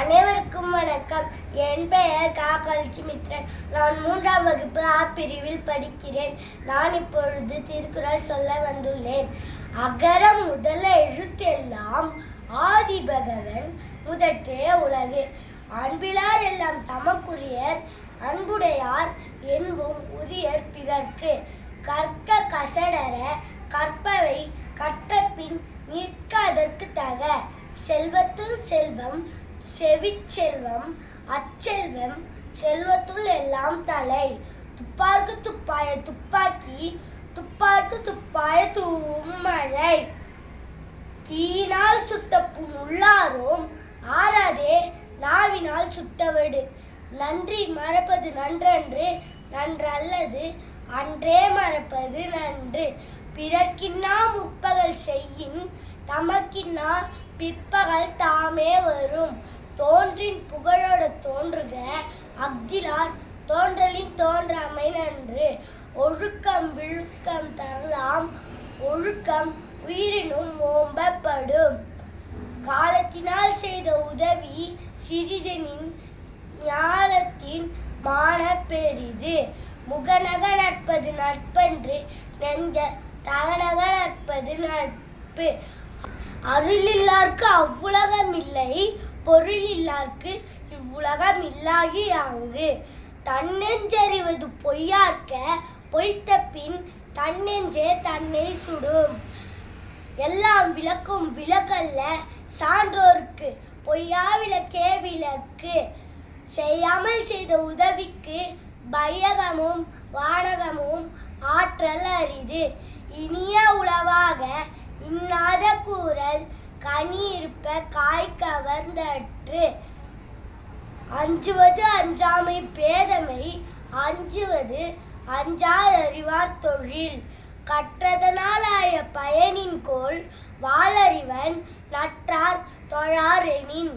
அனைவருக்கும் வணக்கம். என் பெயர் கா. கல்கிமித்ரன். நான் மூன்றாம் வகுப்பு ஆ பிரிவில் படிக்கிறேன். நான் இப்பொழுது திருக்குறள் சொல்ல வந்துள்ளேன். அகர முதல எழுத்தெல்லாம் ஆதி பகவன் முதற்றே உலகு. அன்பிலார் எல்லாம் தமக்குரியர் அன்புடையார் என்பும் உரியர் பிறர்க்கு. கற்க கசடர கற்பவை கற்றபின் நிற்க அதற்கு தக. செல்வத்துள் செல்வம் செவிச்செல்வம் அச்செல்வம் செல்வத்துள் எல்லாம் தலை. துப்பார்க்கு துப்பாய துப்பாக்கி துப்பார்க்கு துப்பாய தூமழை மழை தீனால் புண் உள்ளாரோம் ஆறாதே நாவினால் சுட்டவடு. நன்றி மறப்பது நன்றன்று நன்றல்லது அன்றே மறப்பது நன்று. பிறர்க்கின்னா முப்பகல் செய்யின் தமக்கின்னா பிற்பகல் தாமே வரும். தோன்றின் புகழோட தோன்றுக. அஃதிலார் தோன்றலின் தோன்றாமை நன்று ஒழுக்கம் விழுக்கம் தரலாம். ஒழுக்கம் உயிரினும் ஓம்பப்படும். காலத்தினால் செய்த உதவி சிறிதனின் ஞாலத்தின் மான பெரிது முகநக நட்பது நட்பன்று நெஞ்ச தகநக நட்பது நட்பு. அருளில்லார்க்கு அவ்வுலகம் இல்லை பொருளில்லார்க்கு இவ்வுலகம் இல்லாகி அங்கு. தன்னெஞ்சறிவது பொய்யார்க்க பொய்த்த பின் தன்னெஞ்சே தன்னை சுடும். எல்லாம் விளக்கும் விளக்கல்ல சான்றோர்க்கு பொய்யா விளக்கே விளக்கு. செய்யாமல் செய்த உதவிக்கு பயகமும் வானகமும் ஆற்றல் அரிது. இனிய உளவாக இன்னாத கூறல் கனி இருப்ப காய் கவர்ந்தற்று. அஞ்சுவது அஞ்சாமை பேதமை அஞ்சுவது அஞ்சார் அறிவார் தொழில். கற்றதனால் ஆய பயனின் கோல் வாளறிவன் நற்றார் தொழாரெனின்.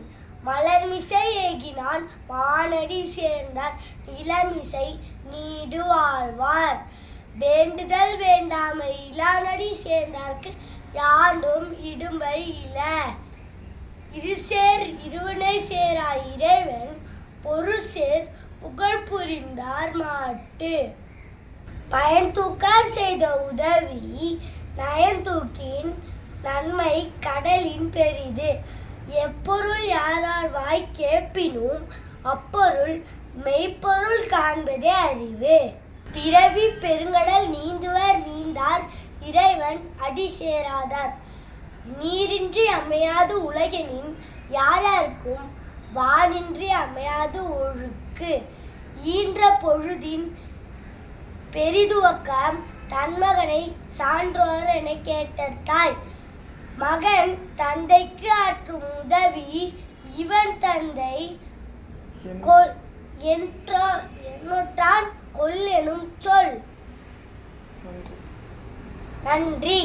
மலர்மிசை ஏகினான் மானடி சேர்ந்தார் இளமிசை நீடு வாழ்வார். வேண்டுதல் வேண்டாமை இளானடி சேர்ந்தார்க்கு யாண்டும் இடும்பை இல. இருசேர் இருவனை சேரா இறைவன் பொருசேர் புகழ் புரிந்தார் மாட்டு. பயன்தூக்கார் செய்த உதவி நயன்தூக்கின் நன்மை கடலின் பெரிது. எப்பொருள் யாரார் வாய் கேட்பினும் அப்பொருள் மெய்ப்பொருள் காண்பதே அறிவு. பிறவி பெருங்கடல் நீந்துவர் நீந்தார் இறைவன் அடி சேராதார். நீரின்றி அமையாது உலகெனின் யாராருக்கும் வானின்றி அமையாது ஒழுக்கு. ஈன்ற பொழுதின் பெரிதுவக்கம் தன்மகனை சான்றோர் என கேட்ட தாய். மகன் தந்தைக்கு ஆற்றும் உதவி இவன் தந்தை கொள் என்றோ என்னுட்டான் கொல் எனும் சொல். நன்றி.